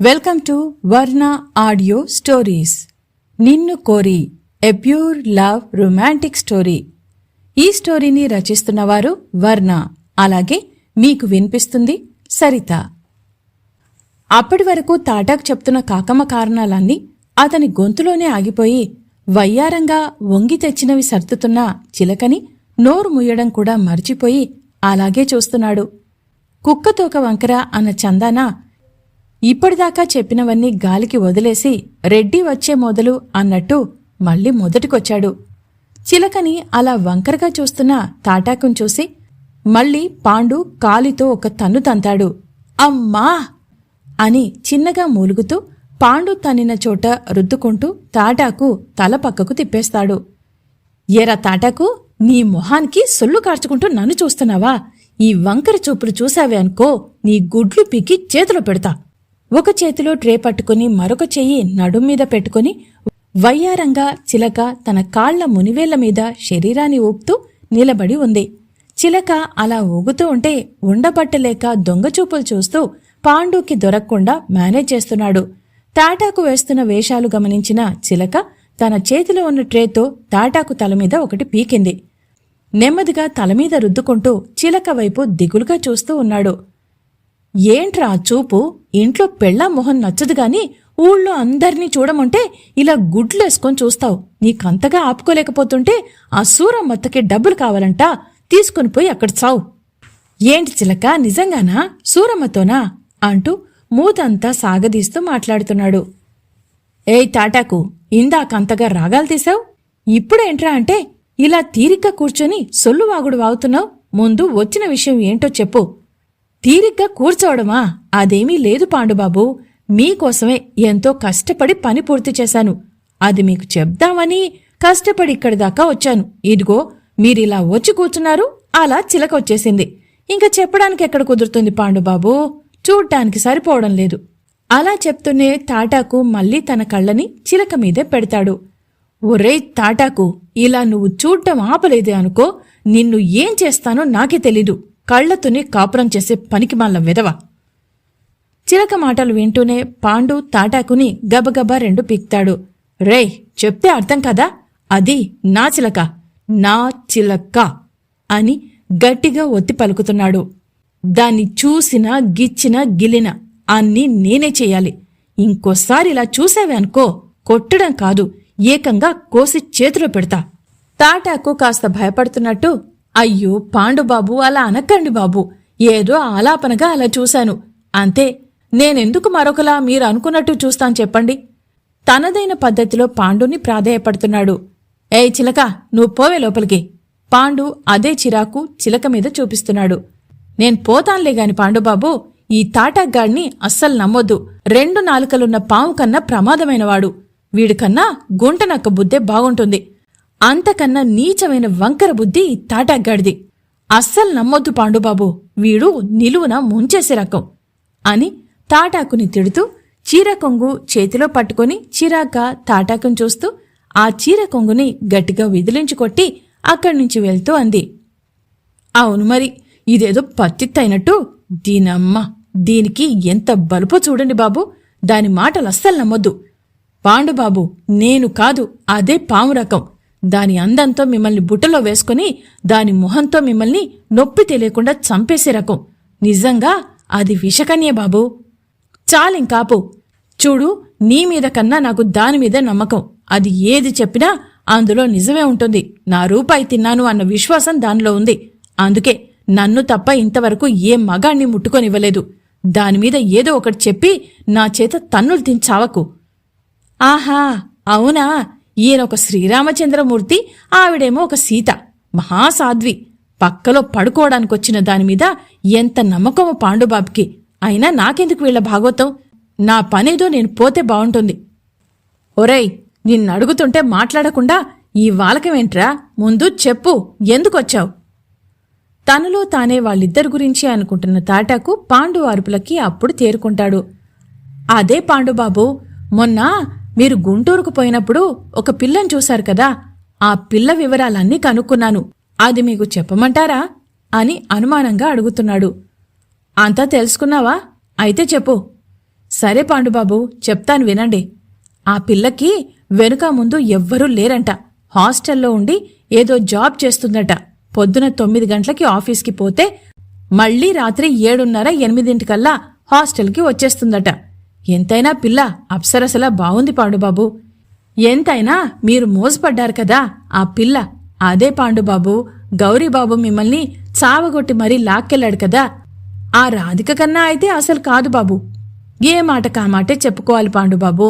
Welcome to Varna audio stories. Ninnu Kori a pure love romantic story. ఈ స్టోరీని రచిస్తున్నవారు వర్ణ. అలాగే మీకు వినిపిస్తుంది సరిత. అప్పటి వరకు తాటాకు చెప్తున్న కాకమ్మ కారణాలన్నీ అతని గొంతులోనే ఆగిపోయి వయ్యారంగా వంగి తెచ్చినవి సర్దుతున్న చిలకని నోరు ముయ్యడం కూడా మర్చిపోయి అలాగే చూస్తున్నాడు. కుక్కతోక వంకర అన్న చందాన ఇప్పటిదాకా చెప్పినవన్నీ గాలికి వదిలేసి రెడ్డి వచ్చే మొదలు అన్నట్టు మళ్ళీ మొదటికొచ్చాడు. చిలకని అలా వంకరగా చూస్తున్న తాటాకుం చూసి మళ్ళీ పాండు కాలితో ఒక తన్ను తంతాడు. అమ్మా! అని చిన్నగా మూలుగుతూ పాండు తన్నిన చోట రుద్దుకుంటూ తాటాకు తల పక్కకు తిప్పేస్తాడు. ఏరా తాటాకు నీ మొహానికి సొల్లు కార్చుకుంటూ నన్ను చూస్తున్నావా? ఈ వంకర చూపులు చూశావే అనుకో నీ గుడ్లు పీకి చేతిలో పెడతా. ఒక చేతిలో ట్రే పట్టుకుని మరొక చెయ్యి నడుం మీద పెట్టుకుని వయ్యారంగా చిలక తన కాళ్ళ మునివేళ్ళ మీద శరీరాన్ని ఊపుతూ నిలబడి ఉంది. చిలక అలా ఊగుతూ ఉంటే ఉండబట్టలేక దొంగచూపులు చూస్తూ పాండుకి దొరక్కుండా మేనేజ్ చేస్తున్నాడు. తాటాకు వేస్తున్న వేషాలు గమనించిన చిలక తన చేతిలో ఉన్న ట్రేతో తాటాకు తల మీద ఒకటి పీకింది. నెమ్మదిగా తలమీద రుద్దుకుంటూ చిలక వైపు దిగులుగా చూస్తూ ఉన్నాడు. ఏంట్రా చూపు? ఇంట్లో పెళ్ళా మొహం నచ్చదు గాని ఊళ్ళో అందర్నీ చూడమంటే ఇలా గుడ్లేసుకొని చూస్తావు. నీకంతగా ఆపుకోలేకపోతుంటే ఆ సూరమ్మత్తకి డబ్బులు కావాలంట. తీసుకుని పోయి అక్కడ చావు. ఏంటి చిలక నిజంగానా? సూరమ్మతోనా? అంటూ మూతంతా సాగదీస్తూ మాట్లాడుతున్నాడు. ఏయ్ తాటాకు ఇందాకంతగా రాగాలు తీశావు? ఇప్పుడేంట్రా అంటే ఇలా తీరిక కూర్చొని సొల్లు వాగుడు వాగుతున్నావు? ముందు వచ్చిన విషయం ఏంటో చెప్పు. తీరిగ్గా కూర్చోవడమా? అదేమీ లేదు పాండుబాబు. మీకోసమే ఎంతో కష్టపడి పని పూర్తి చేశాను. అది మీకు చెప్దామని కష్టపడి ఇక్కడి దాకా వచ్చాను. ఇదిగో మీరిలా వచ్చి కూర్చున్నారు అలా చిలక వచ్చేసింది ఇంకా చెప్పడానికి ఎక్కడ కుదురుతుంది పాండుబాబు? చూడ్డానికి సరిపోవడం లేదు. అలా చెప్తూనే తాటాకు మళ్ళీ తన కళ్ళని చిలక మీదే పెడతాడు. ఒరేయ్ తాటాకు ఇలా నువ్వు చూడ్డం ఆపలేదే అనుకో నిన్ను ఏం చేస్తానో నాకే తెలీదు. కళ్ళతోనే కాపురం చేసే పనికి విధవ. చిలక మాటలు వింటూనే పాండు తాటాకుని గబగబా రెండు పీక్తాడు. రేయ్ చెప్తే అర్థం కదా? అది నా చిలక నా చిలక అని గట్టిగా ఒత్తి పలుకుతున్నాడు. దాన్ని చూసినా గిచ్చినా గిలిన అన్నీ నేనే చెయ్యాలి ఇంకోసారి ఇలా చూసావే అనుకో కొట్టడం కాదు ఏకంగా కోసి చేతిలో పెడతా. తాటాకు కాస్త భయపడుతున్నట్టు అయ్యో పాండుబాబు అలా అనక్కండి బాబు. ఏదో ఆలాపనగా అలా చూశాను. అంతే నేనెందుకు మరొకలా మీరు అనుకున్నట్టు చూస్తాను చెప్పండి. తనదైన పద్ధతిలో పాండుని ప్రాధేయపడుతున్నాడు. ఏయ్ చిలక నువ్వు పోవే లోపలికి. పాండు అదే చిరాకు చిలక మీద చూపిస్తున్నాడు. నేను పోతాన్లే గాని పాండుబాబు ఈ తాటాగ్గాడిని అస్సలు నమ్మొద్దు. రెండు నాలుకలున్న పాము కన్నా ప్రమాదమైనవాడు. వీడికన్నా గుంటనక్క బుద్ధే బాగుంటుంది. అంతకన్నా నీచమైన వంకర బుద్ధి తాటాగ్గాడిది అస్సలు నమ్మొద్దు పాండుబాబు వీడు నిలువున ముంచేసే రకం అని తాటాకుని తిడుతూ చీర కొంగు చేతిలో పట్టుకొని చిరాక తాటాకుని చూస్తూ ఆ చీర కొంగుని గట్టిగా విదిలించి కొట్టి అక్కడి నుంచి వెళ్తూ అంది. అవును మరి ఇదేదో పత్తిత్తైనట్టు. దీనమ్మ దీనికి ఎంత బలుపో చూడండి బాబు దాని మాటలు అస్సలు నమ్మొద్దు. పాండుబాబు నేను కాదు అదే పాము రకం. దాని అందంతో మిమ్మల్ని బుట్టలో వేసుకుని దాని మొహంతో మిమ్మల్ని నొప్పి తెలియకుండా చంపేసే రకం. నిజంగా అది విషకన్యే బాబు. చాలింకాపు. చూడు నీ మీద కన్నా నాకు దాని మీద నమ్మకం. అది ఏది చెప్పినా అందులో నిజమే ఉంటుంది. నా రూపాయి తిన్నాను అన్న విశ్వాసం దానిలో ఉంది. అందుకే నన్ను తప్ప ఇంతవరకు ఏ మగాణ్ణి ముట్టుకొనివ్వలేదు. దానిమీద ఏదో ఒకటి చెప్పి నా చేత తన్నులు తించావకు ఆహా అవునా? ఈయన ఒక శ్రీరామచంద్రమూర్తి ఆవిడేమో ఒక సీత. మహాసాధ్వి. పక్కలో పడుకోవడానికొచ్చిన దానిమీద ఎంత నమ్మకమో పాండుబాబుకి. అయినా నాకెందుకు వీళ్ళ భాగవతం నా పనేదో నేను పోతే బావుంటుంది. ఒరేయ్ నిన్నడుగుతుంటే మాట్లాడకుండా ఈ వాలకమేంట్రా? ముందు చెప్పు ఎందుకొచ్చావు? తనలో తానే వాళ్ళిద్దరి గురించి అనుకుంటున్న తాటాకు పాండు అరుపులకి అప్పుడు తేరుకుంటాడు. అదే పాండుబాబు మొన్న మీరు గుంటూరుకు పోయినప్పుడు ఒక పిల్లని చూశారు కదా? ఆ పిల్ల వివరాలన్నీ కనుక్కున్నాను. అది మీకు చెప్పమంటారా? అని అనుమానంగా అడుగుతున్నాడు. అంతా తెలుసుకున్నావా? అయితే చెప్పు. సరే పాండుబాబు చెప్తాను వినండి. ఆ పిల్లకి వెనుక ముందు ఎవ్వరూ లేరంట. హాస్టల్లో ఉండి ఏదో జాబ్ చేస్తుందట. పొద్దున తొమ్మిది గంటలకి ఆఫీస్కి పోతే మళ్ళీ రాత్రి ఏడున్నర ఎనిమిదింటికల్లా హాస్టల్కి వచ్చేస్తుందట. ఎంతైనా పిల్ల అప్సరసలా బావుంది పాండుబాబు ఎంతైనా మీరు మోసపడ్డారు కదా ఆ పిల్ల. అదే పాండుబాబు గౌరీబాబు మిమ్మల్ని చావగొట్టి మరీ లాక్కెళ్ళాడు కదా. ఆ రాధిక కన్నా అయితే అసలు కాదు బాబు. ఏ మాట కామాటే చెప్పుకోవాలి పాండుబాబు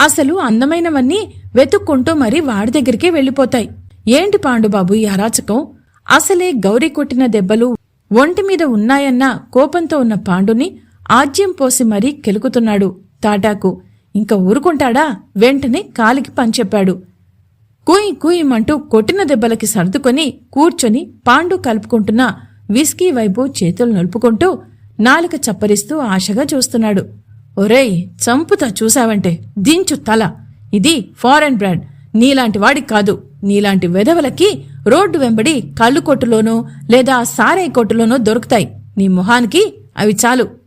అసలు అందమైనవన్నీ వెతుక్కుంటూ మరీ వాడి దగ్గరికే వెళ్ళిపోతాయి. ఏంటి పాండుబాబు ఈ అరాచకం? అసలే గౌరీ కొట్టిన దెబ్బలు ఒంటి మీద ఉన్నాయన్న కోపంతో ఉన్న పాండుని ఆజ్యం పోసి మరీ కెలుకుతున్నాడు తాటాకు. ఇంక ఊరుకుంటాడా? వెంటనే కాలికి పంచెప్పాడు. కూయి కూయిమంటూ కొట్టిన దెబ్బలకి సర్దుకొని కూర్చొని పాండు కలుపుకుంటున్న విస్కీ వైపు చేతులు నలుపుకుంటూ నాలుక చప్పరిస్తూ ఆశగా చూస్తున్నాడు. ఒరేయ్ చంపుతా చూసావంటే దించు తల. ఇది ఫారెన్ బ్రాండ్. నీలాంటి వాడికి కాదు. నీలాంటి వెధవలకి రోడ్డు వెంబడి కళ్ళు కొట్టులోనో లేదా సారే కొట్టులోనో దొరుకుతాయి. నీ మొహానికి అవి చాలు.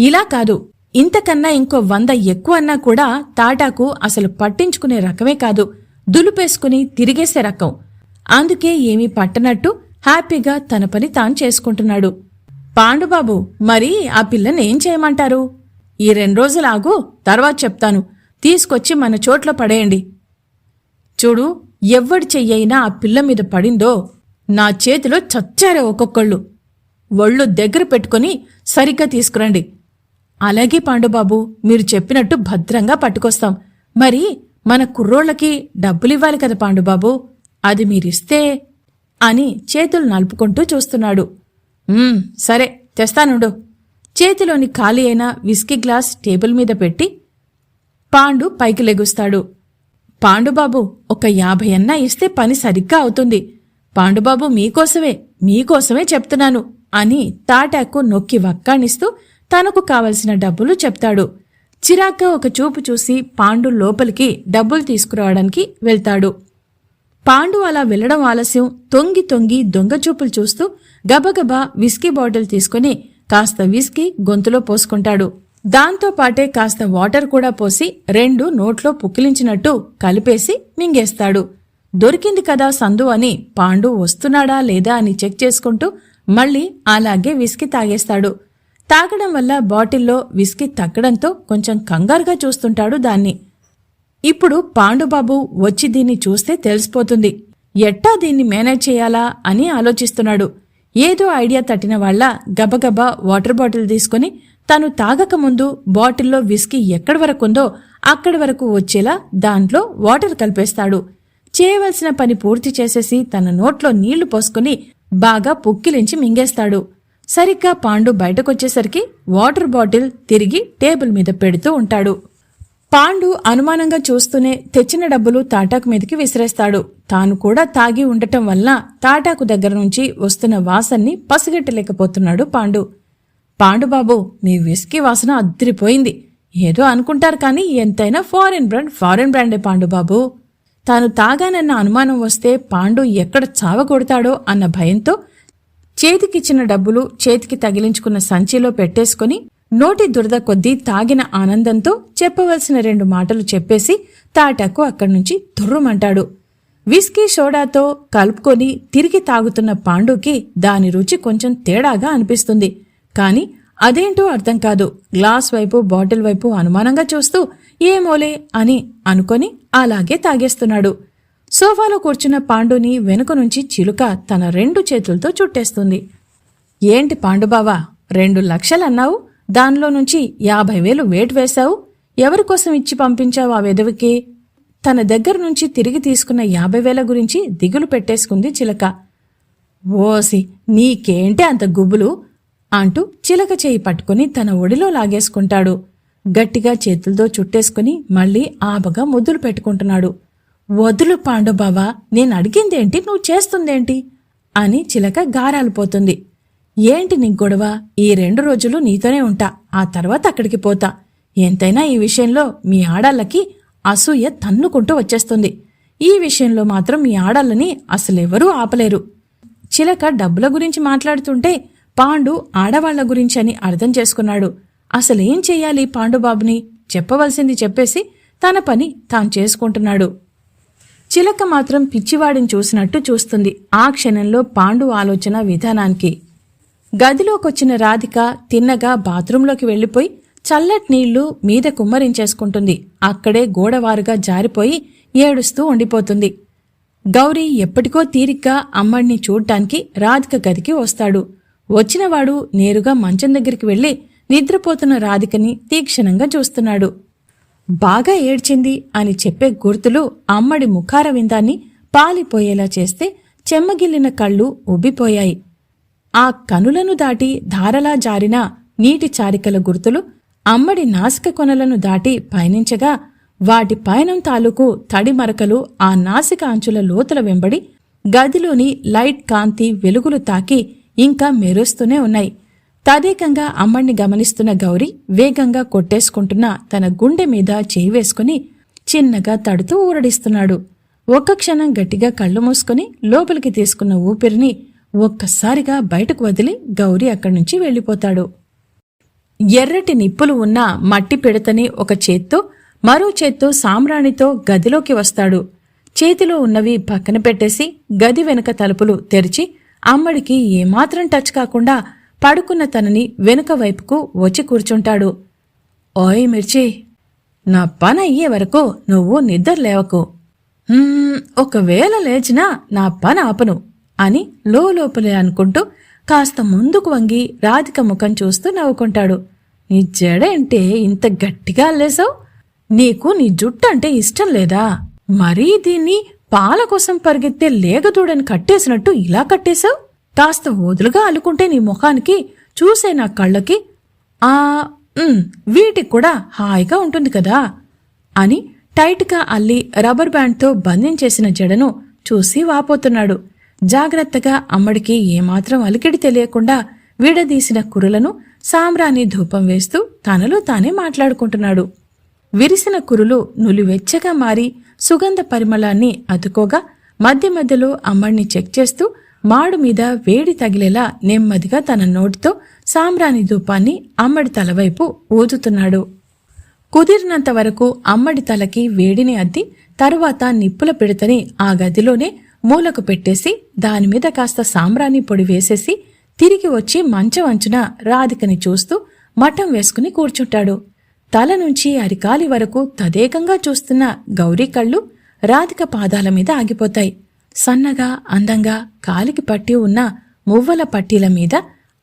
ఇలా కాదు. ఇంతకన్నా ఇంకో వంద ఎక్కువ అన్నా కూడా తాటాకు అసలు పట్టించుకునే రకమే కాదు. దులుపేసుకుని తిరిగేసే రకం. అందుకే ఏమీ పట్టనట్టు హ్యాపీగా తన పని తాను చేసుకుంటున్నాడు. పాండుబాబు మరి ఆ పిల్లని ఏం చేయమంటారు? ఈ రెండు రోజులాగు తర్వాత చెప్తాను. తీసుకొచ్చి మన చోట్ల పడేయండి. చూడు ఎవ్వడి చెయ్యైనా ఆ పిల్ల మీద పడిందో నా చేతిలో చచ్చారే ఒక్కొక్కళ్ళు. ఒళ్ళు దగ్గర పెట్టుకుని సరిగ్గా తీసుకురండి. అలాగే పాండుబాబు మీరు చెప్పినట్టు భద్రంగా పట్టుకొస్తాం. మరి మన కుర్రోళ్ళకి డబ్బులివ్వాలి కదా పాండుబాబు? అది మీరిస్తే అని చేతులు నలుపుకుంటూ చూస్తున్నాడు. సరే తెస్తానుండు. చేతిలోని ఖాళీ అయిన విస్కీ గ్లాస్ టేబుల్ మీద పెట్టి పాండు పైకి లెగుస్తాడు. పాండుబాబు ఒక యాభై అన్నా ఇస్తే పని సరిగ్గా అవుతుంది. పాండుబాబు మీకోసమే మీకోసమే చెప్తున్నాను అని తాటాకు నొక్కి వక్కాణిస్తూ తనకు కావలసిన డబ్బులు చెప్తాడు. చిరాగ్గా ఒక చూపు చూసి పాండు లోపలికి డబ్బులు తీసుకురావడానికి వెళ్తాడు. పాండు అలా వెళ్ళడం ఆలస్యం. తొంగి తొంగి దొంగ చూపులు చూస్తూ గబగబా విస్కీ బాటిల్ తీసుకుని కాస్త విస్కీ గొంతులో పోసుకుంటాడు. దాంతో పాటే కాస్త వాటర్ కూడా పోసి రెండు నోట్లో పుక్కిలించినట్టు కలిపేసి మింగేస్తాడు. దొరికింది కదా సందు అని పాండు వస్తున్నాడా లేదా అని చెక్ చేసుకుంటూ మళ్ళీ అలాగే విస్కీ తాగేస్తాడు. తాగడం వల్ల బాటిల్లో విస్కీ తగ్గడంతో కొంచెం కంగారుగా చూస్తుంటాడు దాన్ని. ఇప్పుడు పాండుబాబు వచ్చి దీన్ని చూస్తే తెలిసిపోతుంది. ఎట్టా దీన్ని మేనేజ్ చేయాలా అని ఆలోచిస్తున్నాడు. ఏదో ఐడియా తట్టిన వాళ్ళ గబగబా వాటర్ బాటిల్ తీసుకుని తను తాగకముందు బాటిల్లో విస్కీ ఎక్కడి వరకుందో అక్కడి వరకు వచ్చేలా దాంట్లో వాటర్ కలిపేస్తాడు. చేయవలసిన పని పూర్తి చేసేసి తన నోట్లో నీళ్ళు పోసుకుని బాగా పుక్కిలించి మింగేస్తాడు. సరిగ్గా పాండు బయటకొచ్చేసరికి వాటర్ బాటిల్ తిరిగి టేబుల్ మీద పెడుతూ ఉంటాడు. పాండు అనుమానంగా చూస్తూనే తెచ్చిన డబ్బులు తాటాకు మీదకి విసిరేస్తాడు. తాను కూడా తాగి ఉండటం వల్ల తాటాకు దగ్గర నుంచి వస్తున్న వాసన్ని పసిగట్టలేకపోతున్నాడు పాండు. పాండుబాబు మీ విస్కీ వాసన అద్దరిపోయింది. ఏదో అనుకుంటారు కానీ ఎంతైనా ఫారెన్ బ్రాండ్ ఫారెన్ బ్రాండే పాండుబాబు తాను తాగానన్న అనుమానం వస్తే పాండు ఎక్కడ చావగొడతాడో అన్న భయంతో చేతికిచ్చిన డబ్బులు చేతికి తగిలించుకున్న సంచిలో పెట్టేసుకుని నోటి దురద కొద్దీ తాగిన ఆనందంతో చెప్పవలసిన రెండు మాటలు చెప్పేసి తాటాకు అక్కడి నుంచి తుర్రుమంటాడు విస్కీ సోడాతో కలుపుకొని తిరిగి తాగుతున్న పాండుకి దాని రుచి కొంచెం తేడాగా అనిపిస్తుంది. కాని అదేంటో అర్థం కాదు. గ్లాస్ వైపు బాటిల్ వైపు అనుమానంగా చూస్తూ ఏమోలే అని అనుకొని అలాగే తాగేస్తున్నాడు. సోఫాలో కూర్చున్న పాండుని వెనుక నుంచి చిలుక తన రెండు చేతులతో చుట్టేస్తుంది. ఏంటి పాండుబావా రెండు లక్షలన్నావు? దానిలో నుంచి యాభై వేలు వేటు వేశావు? ఎవరికోసం ఇచ్చి పంపించావు ఆ వెదవికి తన దగ్గర నుంచి తిరిగి తీసుకున్న యాభై వేల గురించి దిగులు పెట్టేసుకుంది చిలక. ఓసి నీకేంటి అంత గుబులు? అంటూ చిలక చేయి పట్టుకుని తన ఒడిలో లాగేసుకుంటాడు. గట్టిగా చేతులతో చుట్టేసుకుని మళ్ళీ ఆబగా ముద్దులు పెట్టుకుంటున్నాడు. వదులు పాండుబావా నేను అడిగిందేంటి నువ్వు చేస్తుందేంటి? అని చిలక గారాలిపోతుంది. ఏంటి నీ గొడవ? ఈ రెండు రోజులు నీతోనే ఉంటా ఆ తర్వాత అక్కడికి పోతా. ఎంతైనా ఈ విషయంలో మీ ఆడాళ్ళకి అసూయ తన్నుకుంటూ వచ్చేస్తుంది. ఈ విషయంలో మాత్రం మీ ఆడాళ్ళని అసలెవరూ ఆపలేరు. చిలక డబ్బుల గురించి మాట్లాడుతుంటే పాండు ఆడవాళ్ళ గురించి అని అర్థం చేసుకున్నాడు. అసలేం చెయ్యాలి పాండుబాబుని? చెప్పవలసింది చెప్పేసి తన పని తాను చేసుకుంటున్నాడు. చిలక మాత్రం పిచ్చివాడిని చూసినట్టు చూస్తుంది. ఆ క్షణంలో పాండు ఆలోచన విధానానికి. గదిలోకొచ్చిన రాధిక తిన్నగా బాత్రూంలోకి వెళ్ళిపోయి చల్లటి నీళ్ళు మీద కుమ్మరించేసుకుంటుంది. అక్కడే గోడవారుగా జారిపోయి ఏడుస్తూ ఉండిపోతుంది. గౌరీ ఎప్పటికో తీరిగ్గా అమ్మడిని చూడ్డానికి రాధిక గదికి వస్తాడు. వచ్చినవాడు నేరుగా మంచం దగ్గరికి వెళ్ళి నిద్రపోతున్న రాధికని తీక్షణంగా చూస్తున్నాడు. బాగా ఏడ్చింది అని చెప్పే గుర్తులు అమ్మడి ముఖారవిందాన్ని పాలిపోయేలా చేస్తే చెమ్మగిల్లిన కళ్ళు ఉబ్బిపోయాయి ఆ కనులను దాటి ధారలా జారిన నీటి చారికల గుర్తులు అమ్మడి నాసిక కొనలను దాటి పయనించగా వాటి పయనం తాలూకు తడి మరకలు ఆ నాసిక అంచుల లోతుల వెంబడి గదిలోని లైట్ కాంతి వెలుగులు తాకి ఇంకా మెరుస్తూనే ఉన్నాయి. తదేకంగా అమ్మణ్ణి గమనిస్తున్న గౌరి వేగంగా కొట్టేసుకుంటున్న తన గుండె మీద చేయి వేసుకుని చిన్నగా తడుతూ ఊరడిస్తున్నాడు. ఒక్క క్షణం గట్టిగా కళ్ళు మూసుకుని లోపలికి తీసుకున్న ఊపిరిని ఒక్కసారిగా బయటకు వదిలి గౌరి అక్కడి నుంచి వెళ్ళిపోతాడు. ఎర్రటి నిప్పులు ఉన్న మట్టి పిడతని ఒక చేత్తో మరో చేత్తో సామ్రాణితో గదిలోకి వస్తాడు. చేతిలో ఉన్నవి పక్కన పెట్టేసి గది వెనుక తలుపులు తెరిచి అమ్మడికి ఏమాత్రం టచ్ కాకుండా పడుకున్న తనని వెనుక వైపుకు వచ్చి కూర్చుంటాడు. ఓయ్ మిర్చి నా పని అయ్యే వరకు నువ్వు నిద్ర లేవకు. ఒకవేళ లేచినా నా పని ఆపను అని లోపలే అనుకుంటూ కాస్త ముందుకు వంగి రాధిక ముఖం చూస్తూ నవ్వుకుంటాడు. నీ జడ అంటే ఇంత గట్టిగా అల్లేసావు నీకు నీ జుట్టు అంటే ఇష్టం లేదా? మరీ దీన్ని పాల కోసం పరిగెత్తే లేగదూడని కట్టేసినట్టు ఇలా కట్టేశావు? కాస్త వదులుగా అల్లుకుంటే నీ ముఖానికి చూసే నా కళ్ళకి ఆ వీటికి కూడా హాయిగా ఉంటుంది కదా అని టైట్గా అల్లి రబ్బర్ బ్యాండ్తో బంధించేసిన జడను చూసి వాపోతున్నాడు. జాగ్రత్తగా అమ్మడికి ఏమాత్రం అలికిడి తెలియకుండా విడదీసిన కురులను సామ్రాణి ధూపం వేస్తూ తనలో తానే మాట్లాడుకుంటున్నాడు. విరిసిన కురులు నులివెచ్చగా మారి సుగంధ పరిమళాన్ని అతుకోగా మధ్య మధ్యలో అమ్మడిని చెక్ చేస్తూ మాడు మీద వేడి తగిలేలా నెమ్మదిగా తన నోటితో సాంబ్రాణి ధూపాన్ని అమ్మడి తలవైపు ఊదుతున్నాడు. కుదిరినంత వరకు అమ్మడి తలకి వేడిని అద్ది తరువాత నిప్పుల పిడతని ఆ గదిలోనే మూలకు పెట్టేసి దానిమీద కాస్త సాంబ్రాణి పొడి వేసేసి తిరిగి వచ్చి మంచం అంచున రాధికని చూస్తూ మఠం వేసుకుని కూర్చుంటాడు. తల నుంచి అరికాలి వరకు తదేకంగా చూస్తున్న గౌరీ కళ్ళు రాధిక పాదాల మీద ఆగిపోతాయి. సన్నగా అందంగా కాలికి పట్టి ఉన్న మువ్వల పట్టీల మీద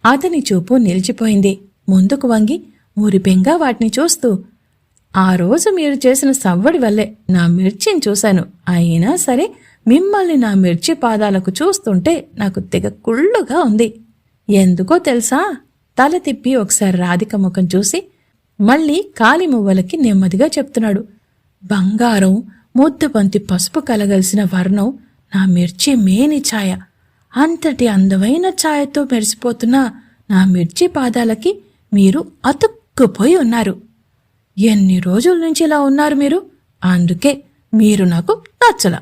అతని చూపు నిలిచిపోయింది. ముందుకు వంగి మురిపెంగా వాటిని చూస్తూ ఆ రోజు మీరు చేసిన సవ్వడి వల్లే నా మిర్చిని చూశాను. అయినా సరే మిమ్మల్ని నా మిర్చి పాదాలకు చూస్తుంటే నాకు తెగ కుళ్ళుగా ఉంది. ఎందుకో తెలుసా? తల తిప్పి ఒకసారి రాధిక ముఖం చూసి మళ్ళీ కాలి మువ్వలకి నెమ్మదిగా చెప్తున్నాడు. బంగారం ముద్దబంతి పసుపు కలగలిసిన వర్ణం నా మిర్చి మేని ఛాయ. అంతటి అందమైన ఛాయతో మెరిసిపోతున్న నా మిర్చి పాదాలకి మీరు అతుక్కుపోయి ఉన్నారు. ఎన్ని రోజుల నుంచి ఇలా ఉన్నారు మీరు? అందుకే మీరు నాకు నచ్చల.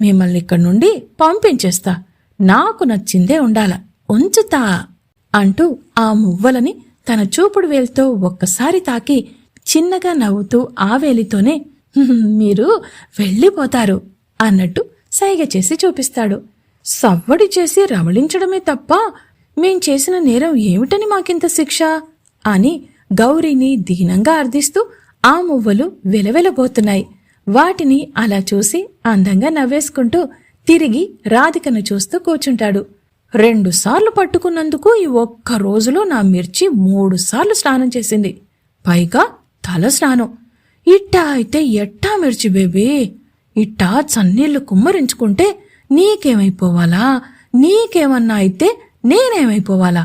మిమ్మల్ని ఇక్కడి నుండి పంపించేస్తా. నాకు నచ్చిందే ఉండాల. ఉంచుతా అంటూ ఆ మువ్వలని తన చూపుడు వేలుతో ఒక్కసారి తాకి చిన్నగా నవ్వుతూ ఆ వేలితోనే మీరు వెళ్ళిపోతారు అన్నట్టు సైగ చేసి చూపిస్తాడు. సవ్వడి చేసి రమళించడమే తప్ప మేం చేసిన నేరం ఏమిటని మాకింత శిక్ష? అని గౌరీని దీనంగా అర్థిస్తూ ఆ మువ్వలు వెలవెలబోతున్నాయి. వాటిని అలా చూసి అందంగా నవ్వేసుకుంటూ తిరిగి రాధికను చూస్తూ కూర్చుంటాడు. రెండుసార్లు పట్టుకున్నందుకు ఈ ఒక్క రోజులో నా మిర్చి మూడుసార్లు స్నానం చేసింది. పైగా తల స్నానం. ఇట్టా అయితే ఎట్టా మిర్చి బేబీ? ఇట్టా చన్నీళ్ళు కుమ్మరించుకుంటే నీకేమైపోవాలా? నీకేమన్నా అయితే నేనేమైపోవాలా?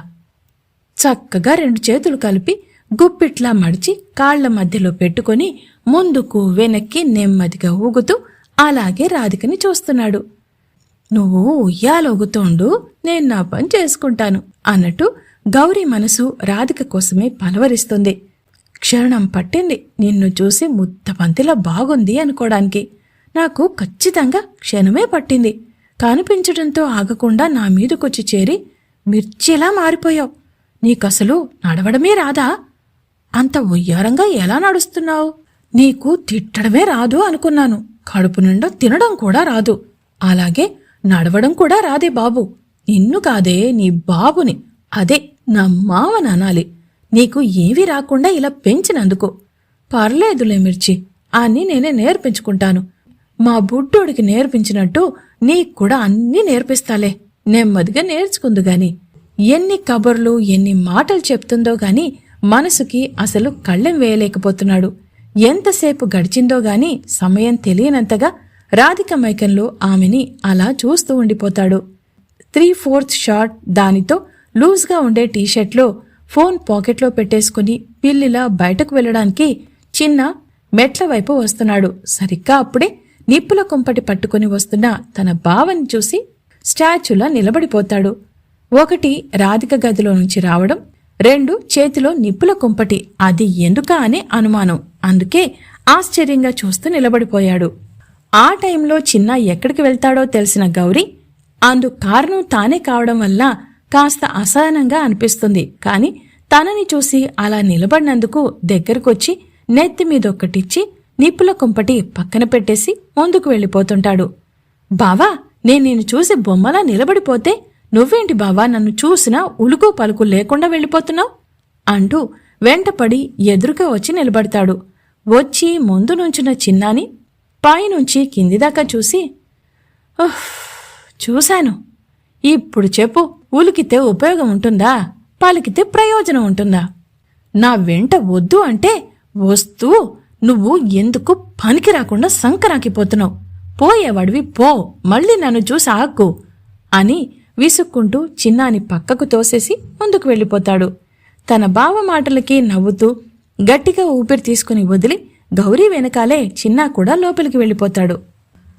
చక్కగా రెండు చేతులు కలిపి గుప్పిట్లా మడిచి కాళ్ళ మధ్యలో పెట్టుకొని ముందుకు వెనక్కి నెమ్మదిగా ఊగుతూ అలాగే రాధికని చూస్తున్నాడు. నువ్వు ఉయ్యాలొగుతోండు నేను నా పని చేసుకుంటాను అన్నట్టు గౌరీ మనసు రాధిక కోసమే పలవరిస్తుంది. క్షణం పట్టింది నిన్ను చూసి ముద్దపంతిలా బాగుంది అనుకోవడానికి నాకు ఖచ్చితంగా క్షణమే పట్టింది. కనిపించడంతో ఆగకుండా నా మీదకొచ్చి చేరి మిర్చిలా మారిపోయావు. నీకసలు నడవడమే రాదా? అంత ఉయ్యారంగా ఎలా నడుస్తున్నావు? నీకు తిట్టడమే రాదు అనుకున్నాను. కడుపు నిండా తినడం కూడా రాదు. అలాగే నడవడం కూడా రాదే బాబు. నిన్ను కాదే నీ బాబుని. అదే నా మావని అనాలి. నీకు ఏవి రాకుండా ఇలా పెంచినందుకు. పర్లేదులే మిర్చి. అన్నీ నేనే నేర్పించుకుంటాను. మా బుడ్డోడికి నేర్పించినట్టు నీకు కూడా అన్నీ నేర్పిస్తాలే. నెమ్మదిగా నేర్చుకుందు గాని. ఎన్ని కబుర్లు ఎన్ని మాటలు చెప్తుందో గాని మనసుకి అసలు కళ్ళెం వేయలేకపోతున్నాడు. ఎంతసేపు గడిచిందో గాని సమయం తెలియనంతగా రాధిక మైకంలో ఆమెని అలా చూస్తూ ఉండిపోతాడు. త్రీ ఫోర్త్ షార్ట్ దానితో లూజ్గా ఉండే టీషర్ట్లో ఫోన్ పాకెట్లో పెట్టేసుకుని పిల్లిలా బయటకు వెళ్ళడానికి చిన్న మెట్ల వైపు వస్తున్నాడు. సరిగ్గా అప్పుడే నిప్పుల కుంపటి పట్టుకుని వస్తున్న తన బావని చూసి స్టాచ్యూలా నిలబడిపోతాడు. ఒకటి రాధిక గదిలో నుంచి రావడం రెండు చేతిలో నిప్పుల కుంపటి అది ఎందుకా అనే అనుమానం. అందుకే ఆశ్చర్యంగా చూస్తూ నిలబడిపోయాడు. ఆ టైంలో చిన్న ఎక్కడికి వెళ్తాడో తెలిసిన గౌరీ అందు కారణం తానే కావడం వల్ల కాస్త అసహనంగా అనిపిస్తుంది. కాని తనని చూసి అలా నిలబడినందుకు దగ్గరకొచ్చి నెత్తి మీదొక్కటిచ్చి నిప్పుల కుంపటి పక్కన పెట్టేసి ముందుకు వెళ్ళిపోతుంటాడు. బావా నేను నిన్ను చూసి బొమ్మలా నిలబడిపోతే నువ్వేంటి బావా నన్ను చూసినా ఉలుకు పలుకు లేకుండా వెళ్ళిపోతున్నావు? అంటూ వెంటపడి ఎదురుగా వచ్చి నిలబడతాడు. వచ్చి ముందు నుంచిన చిన్నాని పైనుంచి కింది దాకా చూసి చూశాను. ఇప్పుడు చెప్పు ఉలికితే ఉపయోగం ఉంటుందా? పలికితే ప్రయోజనం ఉంటుందా? నా వెంట వద్దు అంటే వస్తూ నువ్వు ఎందుకు పనికి రాకుండా సంకరాకిపోతున్నావు? పోయేవాడివి పో మళ్ళీ నన్ను చూసి ఆక్కు అని విసుక్కుంటూ చిన్నాని పక్కకు తోసేసి ముందుకు వెళ్ళిపోతాడు. తన బావ మాటలకి నవ్వుతూ గట్టిగా ఊపిరి తీసుకుని వదిలి గౌరీ వెనకాలే చిన్నా కూడా లోపలికి వెళ్ళిపోతాడు.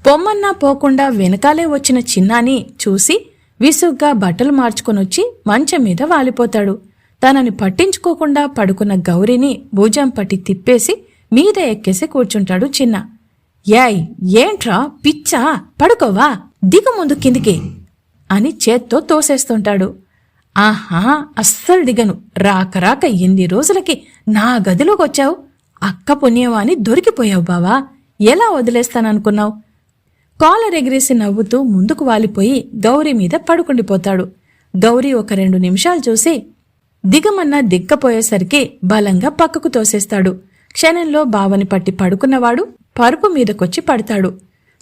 పొమ్మన్నా పోకుండా వెనకాలే వచ్చిన చిన్నాని చూసి విసుగ్గా బట్టలు మార్చుకొనొచ్చి మంచం మీద వాలిపోతాడు. తనని పట్టించుకోకుండా పడుకున్న గౌరీని భుజం పట్టి తిప్పేసి మీద ఎక్కేసి కూర్చుంటాడు చిన్న. యాయ్ ఏంట్రా పిచ్చా పడుకోవా దిగు ముందు కిందికి అని చేత్తో తోసేస్తుంటాడు. ఆహా అస్సలు దిగను. రాక రాక ఎన్ని రోజులకి నా గదిలోకి వచ్చావు అక్క పుణ్యమా అని దొరికిపోయావు బావా. ఎలా వదిలేస్తాననుకున్నావు? కాలర్ ఎగిరేసి నవ్వుతూ ముందుకు వాలిపోయి గౌరీ మీద పడుకుండిపోతాడు. గౌరీ ఒక రెండు నిమిషాలు చూసి దిగమన్నా దిక్కపోయేసరికి బలంగా పక్కకు తోసేస్తాడు. క్షణంలో బావని పట్టి పడుకున్నవాడు పరుపు మీదకొచ్చి పడతాడు.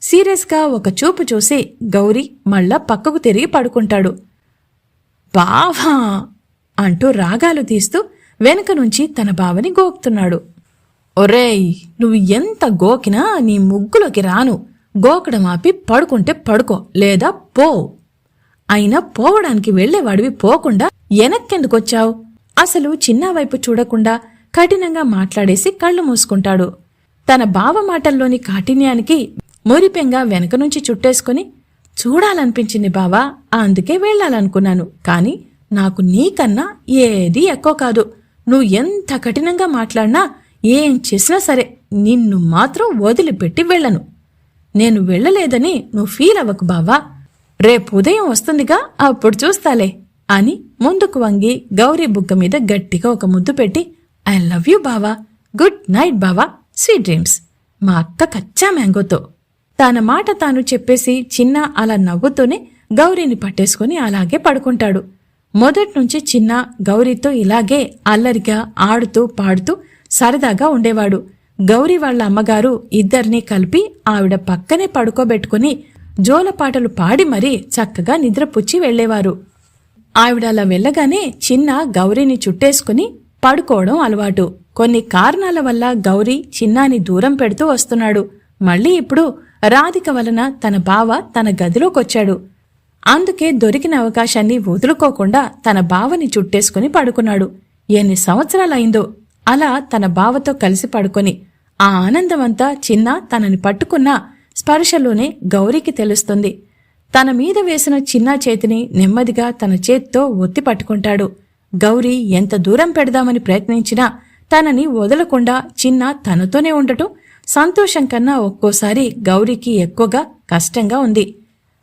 సీరియస్గా ఒక చూపు చూసి గౌరీ మళ్ళా పక్కకు తిరిగి పడుకుంటాడు. బావా! అంటూ రాగాలు తీస్తూ వెనుక నుంచి తన బావని గోకుతున్నాడు. ఒరేయ్ నువ్వు ఎంత గోకినా నీ ముగ్గులోకి రాను. గోకడం ఆపి పడుకుంటే పడుకో లేదా పో. అయినా పోవడానికి వెళ్ళేవాడివి పోకుండా వెనక్కెందుకొచ్చావు? అసలు చిన్న వైపు చూడకుండా కఠినంగా మాట్లాడేసి కళ్ళు మూసుకుంటాడు. తన బావ మాటల్లోని కాఠిన్యానికి మురిపెంగా వెనక నుంచి చుట్టేసుకుని చూడాలనిపించింది బావా అందుకే వెళ్ళాలనుకున్నాను కాని నాకు నీకన్నా ఏది ఎక్కువ కాదు. నువ్వు ఎంత కఠినంగా మాట్లాడినా ఏం చేసినా సరే నిన్ను మాత్రం వదిలిపెట్టి వెళ్ళను. నేను వెళ్ళలేదని నువ్వు ఫీల్ అవ్వకు బావా. రేపు ఉదయం వస్తుందిగా అప్పుడు చూస్తాలే అని ముందుకు వంగి గౌరీ బుగ్గ మీద గట్టిగా ఒక ముద్దు పెట్టి ఐ లవ్ యూ బావా గుడ్ నైట్ బావా స్వీట్ డ్రీమ్స్ మా అక్క కచ్చా మ్యాంగోతో. తన మాట తాను చెప్పేసి చిన్న అలా నవ్వుతూనే గౌరీని పట్టేసుకుని అలాగే పడుకుంటాడు. మొదట్నుంచి చిన్న గౌరీతో ఇలాగే అల్లరిగా ఆడుతూ పాడుతూ సరదాగా ఉండేవాడు. గౌరీ వాళ్ళ అమ్మగారు ఇద్దరినీ కలిపి ఆవిడ పక్కనే పడుకోబెట్టుకుని జోలపాటలు పాడి మరీ చక్కగా నిద్రపుచ్చి వెళ్ళేవారు ఆవిడ అలా వెళ్ళగానే చిన్న గౌరీని చుట్టేసుకుని పడుకోవడం అలవాటు. కొన్ని కారణాల వల్ల గౌరీ చిన్నాని దూరం పెడుతూ వస్తున్నాడు. మళ్ళీ ఇప్పుడు రాధిక వలన తన బావ తన గదిలోకొచ్చాడు. అందుకే దొరికిన అవకాశాన్ని వదులుకోకుండా తన బావని చుట్టేసుకుని పడుకున్నాడు. ఎన్ని సంవత్సరాలైందో అలా తన బావతో కలిసి పడుకొని ఆ ఆనందమంతా చిన్న తనని పట్టుకున్న స్పర్శలోనే గౌరీకి తెలుస్తుంది. తన మీద వేసిన చిన్న చేతిని నెమ్మదిగా తన చేత్తో ఒత్తి పట్టుకుంటాడు. గౌరీ ఎంత దూరం పెడదామని ప్రయత్నించినా తనని వదలకుండా చిన్న తనతోనే ఉండటం సంతోషం కన్నా ఒక్కోసారి గౌరీకి ఎక్కువగా కష్టంగా ఉంది.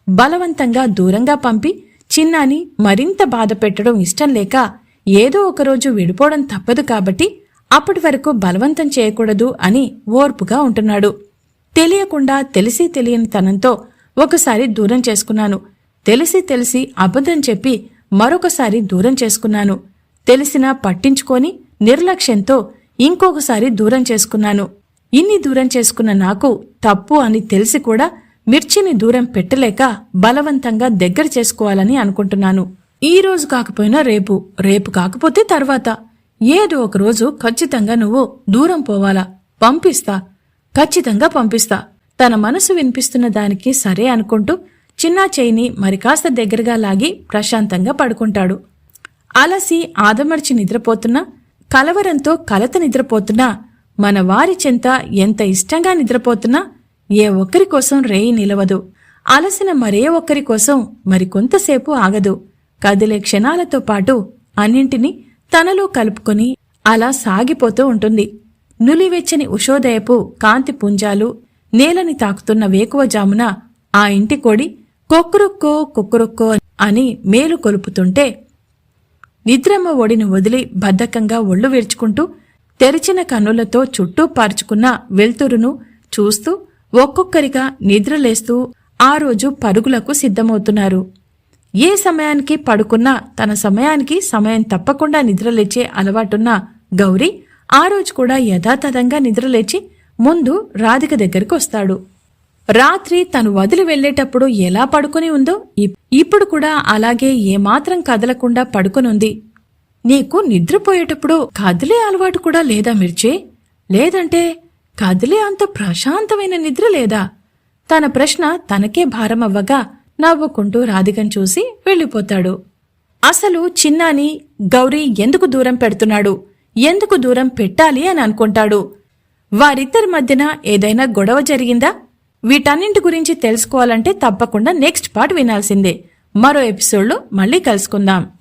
బలవంతంగా దూరంగా పంపి చిన్నాని మరింత బాధ పెట్టడం ఇష్టం లేక ఏదో ఒకరోజు విడిపోవడం తప్పదు కాబట్టి అప్పటి వరకు బలవంతం చేయకూడదు అని ఓర్పుగా ఉంటున్నాడు. తెలియకుండా తెలిసి తెలియని తనంతో ఒకసారి దూరం చేసుకున్నాను. తెలిసి తెలిసి అబద్ధం చెప్పి మరొకసారి దూరం చేసుకున్నాను. తెలిసినా పట్టించుకొని నిర్లక్ష్యంతో ఇంకొకసారి దూరం చేసుకున్నాను. ఇన్ని దూరం చేసుకున్న నాకు తప్పు అని తెలిసి కూడా మిర్చిని దూరం పెట్టలేక బలవంతంగా దగ్గర చేసుకోవాలని అనుకుంటున్నాను. ఈ రోజు కాకపోయినా రేపు రేపు కాకపోతే తర్వాత. ఏదో ఒక రోజు ఖచ్చితంగా నువ్వు దూరం పోవాలా? పంపిస్తా. ఖచ్చితంగా పంపిస్తా. తన మనసు వినిపిస్తున్న దానికి సరే అనుకుంటూ చిన్నా చేయిని మరి కాస్త దగ్గరగా లాగి ప్రశాంతంగా పడుకుంటాడు. అలసి ఆదమర్చి నిద్రపోతున్నా కలవరంతో కలత నిద్రపోతున్నా మన వారి చెంత ఎంత ఇష్టంగా నిద్రపోతున్నా ఏ ఒక్కరి కోసం రేయి నిలవదు. అలసిన మరే ఒక్కరి కోసం మరికొంతసేపు ఆగదు. కదిలే క్షణాలతో పాటు అన్నింటినీ తనలో కలుపుకొని అలా సాగిపోతూ ఉంటుంది. నులివెచ్చని ఉషోదయపు కాంతి పుంజాలు నేలని తాకుతున్న వేకువజామున ఆ ఇంటి కోడి కొక్కరొక్కో కొక్కరొక్కో అని మేలు కొలుపుతుంటే నిద్రమ్మ ఒడిని వదిలి బద్ధకంగా ఒళ్ళు వేర్చుకుంటూ తెరిచిన కన్నులతో చుట్టూ పార్చుకున్న వెల్తురును చూస్తూ ఒక్కొక్కరిగా నిద్రలేస్తూ ఆ రోజు పరుగులకు సిద్ధమవుతున్నారు. ఏ సమయానికి పడుకున్నా తన సమయానికి సమయం తప్పకుండా నిద్రలేచే అలవాటున్న గౌరీ ఆ రోజు కూడా యథాతథంగా నిద్రలేచి ముందు రాధిక దగ్గరికి వస్తాడు. రాత్రి తను వదిలి వెళ్ళేటప్పుడు ఎలా పడుకుని ఉందో ఇప్- ఇప్పుడు కూడా అలాగే ఏమాత్రం కదలకుండా పడుకునుంది నీకు నిద్రపోయేటప్పుడు కదిలే అలవాటు కూడా లేదా మిర్చి? లేదంటే కదిలే అంత ప్రశాంతమైన నిద్ర లేదా? తన ప్రశ్న తనకే భారమవ్వగా నవ్వుకుంటూ రాధికను చూసి వెళ్ళిపోతాడు. అసలు చిన్నాని గౌరీ ఎందుకు దూరం పెడుతున్నాడు? ఎందుకు దూరం పెట్టాలి అని అనుకుంటాడు? వారిద్దరి మధ్యన ఏదైనా గొడవ జరిగిందా? వీటన్నింటి గురించి తెలుసుకోవాలంటే తప్పకుండా నెక్స్ట్ పార్ట్ వినాల్సిందే. మరో ఎపిసోడ్లో మళ్ళీ కలుసుకుందాం.